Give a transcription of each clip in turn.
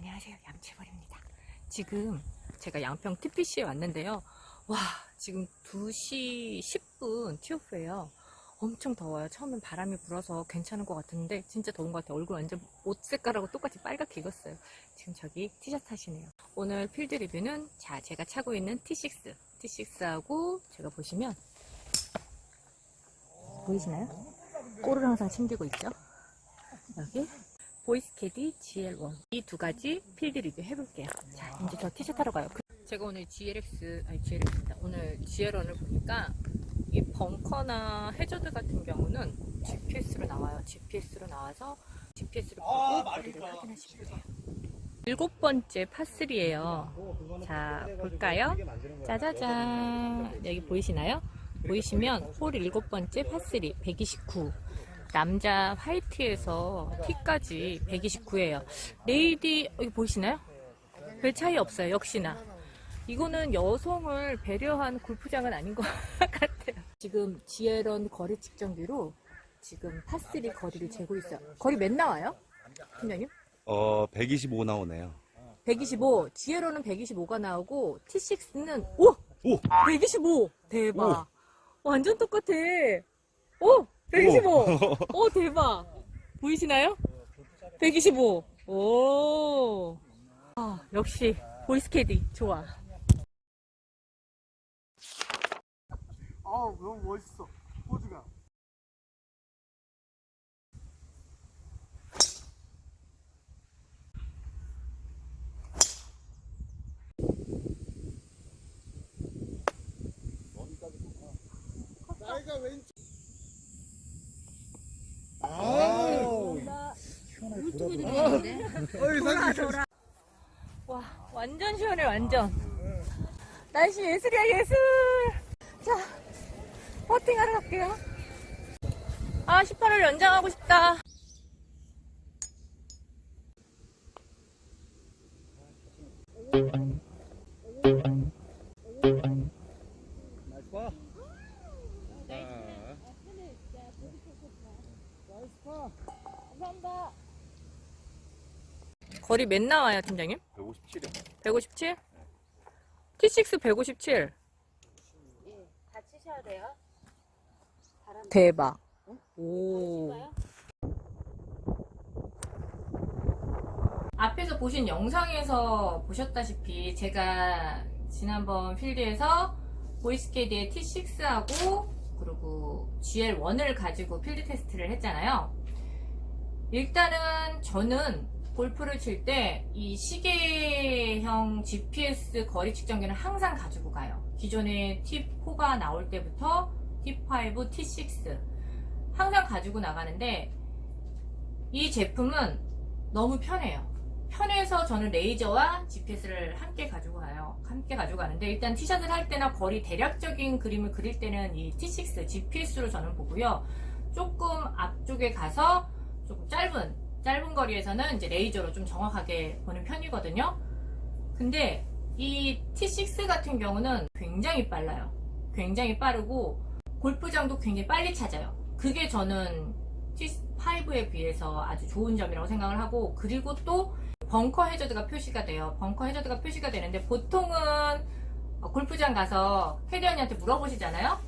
안녕하세요. 양채벌입니다. 지금 제가 양평 TPC에 왔는데요. 와, 지금 2시 10분 티오프예요. 엄청 더워요. 처음엔 바람이 불어서 괜찮은 것 같은데 진짜 더운 것 같아요. 얼굴 완전 옷 색깔하고 똑같이 빨갛게 익었어요. 지금 저기 티셔츠 하시네요. 오늘 필드 리뷰는 자 제가 차고 있는 T6, T6하고 제가 보시면 보이시나요? 꼬를 항상 챙기고 있죠. 여기 보이스캐디 GL1 이 두 가지 필드 리뷰 해볼게요. 자 이제 저 티셔츠 하러 가요. 그- 제가 오늘 GLX 아니 GLX입니다. 오늘 GL1을 보니까 이 벙커나 해저드 같은 경우는 GPS로 나와요. GPS로 나와서 GPS를 보고 거리를 확인하시면 돼요. 일곱 번째 파3예요. 자 볼까요? 짜자잔 여기 보이시나요? 보이시면 홀 일곱 번째 파3 129 남자 화이트에서 T까지 129예요. 레이디 여기 보이시나요? 별 차이 없어요. 역시나. 이거는 여성을 배려한 골프장은 아닌 것 같아요. 지금 지에런 거리 측정기로 지금 파3 거리를 재고 있어요. 거리 몇 나와요? 팀장님? 어, 125 나오네요. 125. 지에로는 125가 나오고 T6는 오! 오! 125. 대박. 완전 똑같아. 오! 125. 오, 대박. 보이시나요? 125. 오. 아, 역시 보이스캐디 좋아. 아우 너무 멋있어 포즈가 나이가 아우 어이 사진 와, 완전 시원해, 완전. 날씨 예술이야, 예술. 자, 퍼팅하러 갈게요. 아, 18월 연장하고 싶다. 거리 몇 나와요, 팀장님? 157이요. 157? T6 157. 다 치셔야 돼요. 대박. 오. 앞에서 보신 영상에서 보셨다시피 제가 지난번 필드에서 보이스캐디의 T6하고 그리고 GL1을 가지고 필드 테스트를 했잖아요. 일단은 저는 골프를 칠 때 이 시계형 GPS 거리 측정기는 항상 가지고 가요. 기존에 T4가 나올 때부터 T5, T6 항상 가지고 나가는데 이 제품은 너무 편해요. 편해서 저는 레이저와 GPS를 함께 가지고 가요. 함께 가지고 가는데 일단 티샷을 할 때나 거리 대략적인 그림을 그릴 때는 이 T6 GPS로 저는 보고요. 조금 앞쪽에 가서 조금 짧은 짧은 거리에서는 이제 레이저로 좀 정확하게 보는 편이거든요. 근데 이 T6 같은 경우는 굉장히 빨라요. 굉장히 빠르고 골프장도 굉장히 빨리 찾아요. 그게 저는 T5에 비해서 아주 좋은 점이라고 생각을 하고 그리고 또 벙커 해저드가 표시가 돼요. 벙커 해저드가 표시가 되는데 보통은 골프장 가서 캐디언이한테 물어보시잖아요.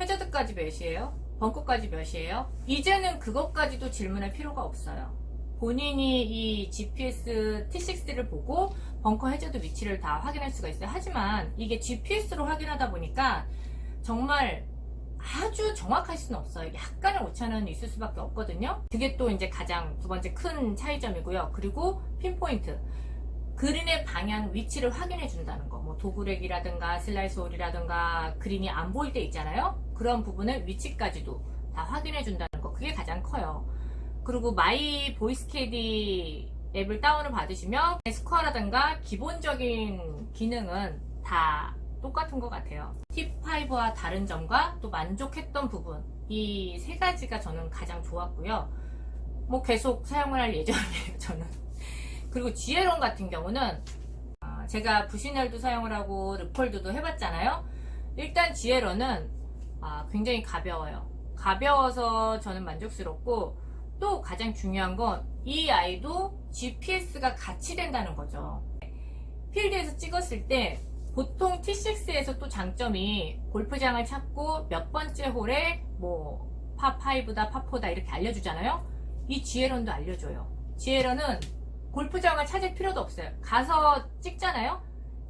해저드까지 몇이에요? 벙커까지 몇이에요? 이제는 그것까지도 질문할 필요가 없어요. 본인이 이 GPS T6를 보고 벙커 해저드 위치를 다 확인할 수가 있어요. 하지만 이게 GPS로 확인하다 보니까 정말 아주 정확할 수는 없어요. 약간의 오차는 있을 수밖에 없거든요. 그게 또 이제 가장 두 번째 큰 차이점이고요. 그리고 핀포인트. 그린의 방향 위치를 확인해 준다는 거. 뭐 도그렉이라든가 슬라이스 홀이라든가 그린이 안 보일 때 있잖아요. 그런 부분의 위치까지도 다 확인해 준다는 거. 그게 가장 커요. 그리고 마이 보이스캐디 앱을 다운을 받으시면 스코어라든가 기본적인 기능은 다 똑같은 것 같아요. T5와 다른 점과 또 만족했던 부분 이 세 가지가 저는 가장 좋았고요. 뭐 계속 사용을 할 예정이에요. 저는. 그리고 GL1 같은 경우는 아, 제가 부시넬도 사용을 하고 르폴드도 해봤잖아요. 일단 GL1은 아, 굉장히 가벼워요. 가벼워서 저는 만족스럽고 또 가장 중요한 건 이 아이도 GPS가 같이 된다는 거죠. 필드에서 찍었을 때 보통 T6에서 또 장점이 골프장을 찾고 몇 번째 홀에 뭐 파5다 파4다 이렇게 알려주잖아요. 이 GL원도 알려줘요. GL원은 골프장을 찾을 필요도 없어요. 가서 찍잖아요.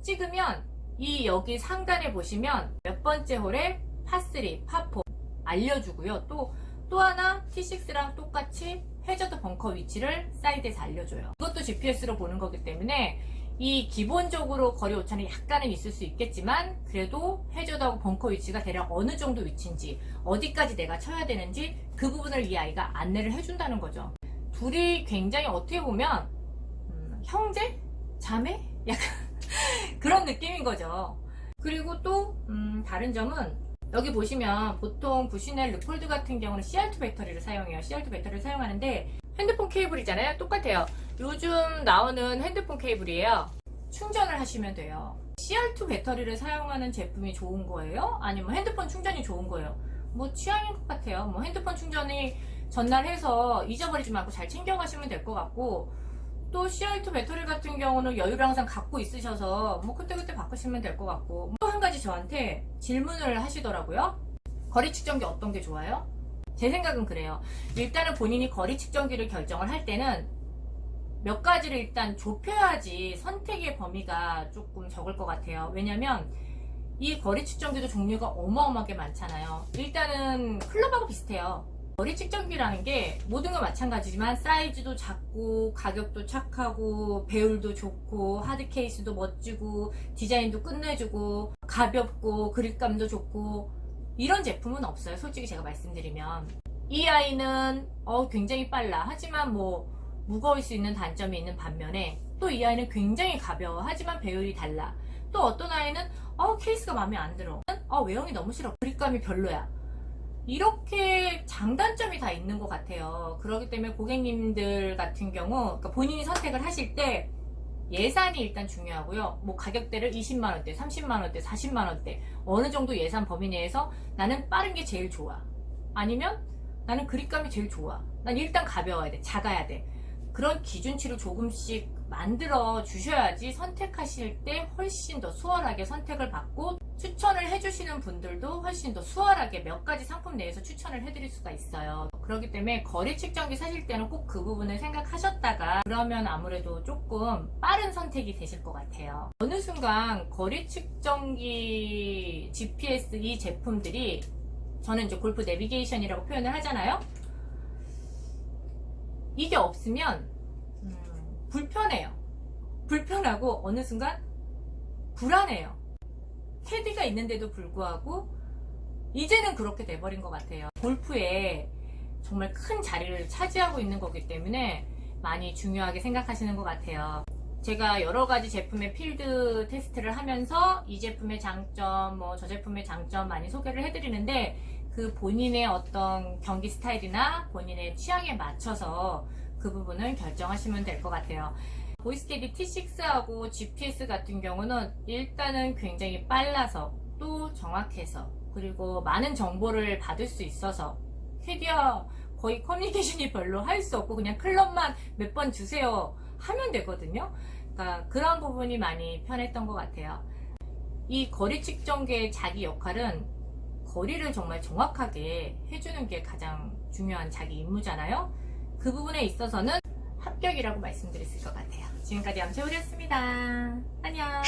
찍으면 이 여기 상단에 보시면 몇 번째 홀에 파3, 파4 알려주고요. 또, 또 하나 T6랑 똑같이 해저드 벙커 위치를 사이드에서 알려줘요. 이것도 GPS로 보는 거기 때문에 이 기본적으로 거리 오차는 약간은 있을 수 있겠지만 그래도 해저드하고 벙커 위치가 대략 어느 정도 위치인지 어디까지 내가 쳐야 되는지 그 부분을 이 아이가 안내를 해준다는 거죠. 둘이 굉장히 어떻게 보면 음, 형제? 자매? 약간 그런 느낌인 거죠. 그리고 또 음, 다른 점은 여기 보시면 보통 부시넬 르폴드 같은 경우는 CR2 배터리를 사용해요. CR2 배터리를 사용하는데 핸드폰 케이블이잖아요. 똑같아요. 요즘 나오는 핸드폰 케이블이에요. 충전을 하시면 돼요. CR2 배터리를 사용하는 제품이 좋은 거예요? 아니면 핸드폰 충전이 좋은 거예요? 뭐 취향인 것 같아요. 뭐 핸드폰 충전이 전날 해서 잊어버리지 말고 잘 챙겨가시면 될 것 같고 또 CR2 배터리 같은 경우는 여유를 항상 갖고 있으셔서 뭐 그때그때 바꾸시면 될 것 같고 또 한 가지 저한테 질문을 하시더라고요. 거리 측정기 어떤 게 좋아요? 제 생각은 그래요. 일단은 본인이 거리 측정기를 결정을 할 때는 몇 가지를 일단 좁혀야지 선택의 범위가 조금 적을 것 같아요. 왜냐면 이 거리 측정기도 종류가 어마어마하게 많잖아요. 일단은 클럽하고 비슷해요. 거리 측정기라는 게 모든 건 마찬가지지만 사이즈도 작고 가격도 착하고 배율도 좋고 하드 케이스도 멋지고 디자인도 끝내주고 가볍고 그립감도 좋고 이런 제품은 없어요. 솔직히 제가 말씀드리면 이 아이는 어, 굉장히 빨라. 하지만 뭐 무거울 수 있는 단점이 있는 반면에 또 이 아이는 굉장히 가벼워. 하지만 배율이 달라. 또 어떤 아이는 어, 케이스가 마음에 안 들어. 어, 외형이 너무 싫어. 그립감이 별로야. 이렇게 장단점이 다 있는 것 같아요. 그렇기 때문에 고객님들 같은 경우 그러니까 본인이 선택을 하실 때 예산이 일단 중요하고요. 뭐 가격대를 20만 원대, 30만 원대, 40만 원대 어느 정도 예산 범위 내에서 나는 빠른 게 제일 좋아. 아니면 나는 그립감이 제일 좋아. 난 일단 가벼워야 돼. 작아야 돼. 그런 기준치를 조금씩 만들어 주셔야지 선택하실 때 훨씬 더 수월하게 선택을 받고 추천을 해주시는 분들도 훨씬 더 수월하게 몇 가지 상품 내에서 추천을 해드릴 수가 있어요. 그렇기 때문에 거리 측정기 사실 때는 꼭 그 부분을 생각하셨다가 그러면 아무래도 조금 빠른 선택이 되실 것 같아요. 어느 순간 거리 측정기 GPS 이 제품들이 저는 이제 골프 내비게이션이라고 표현을 하잖아요. 이게 없으면 음, 불편해요. 불편하고 어느 순간 불안해요. 캐디가 있는데도 불구하고 이제는 그렇게 돼버린 것 같아요. 골프에 정말 큰 자리를 차지하고 있는 거기 때문에 많이 중요하게 생각하시는 것 같아요. 제가 여러 가지 제품의 필드 테스트를 하면서 이 제품의 장점, 뭐 저 제품의 장점 많이 소개를 해드리는데 그 본인의 어떤 경기 스타일이나 본인의 취향에 맞춰서 그 부분을 결정하시면 될 것 같아요. 보이스테디 T6하고 GPS 같은 경우는 일단은 굉장히 빨라서 또 정확해서 그리고 많은 정보를 받을 수 있어서 캐디어 거의 커뮤니케이션이 별로 할 수 없고 그냥 클럽만 몇 번 주세요 하면 되거든요. 그러니까 그런 부분이 많이 편했던 것 같아요. 이 거리 측정기의 자기 역할은 거리를 정말 정확하게 해주는 게 가장 중요한 자기 임무잖아요. 그 부분에 있어서는 합격이라고 있을 것 같아요. 지금까지 암세월이었습니다. 안녕.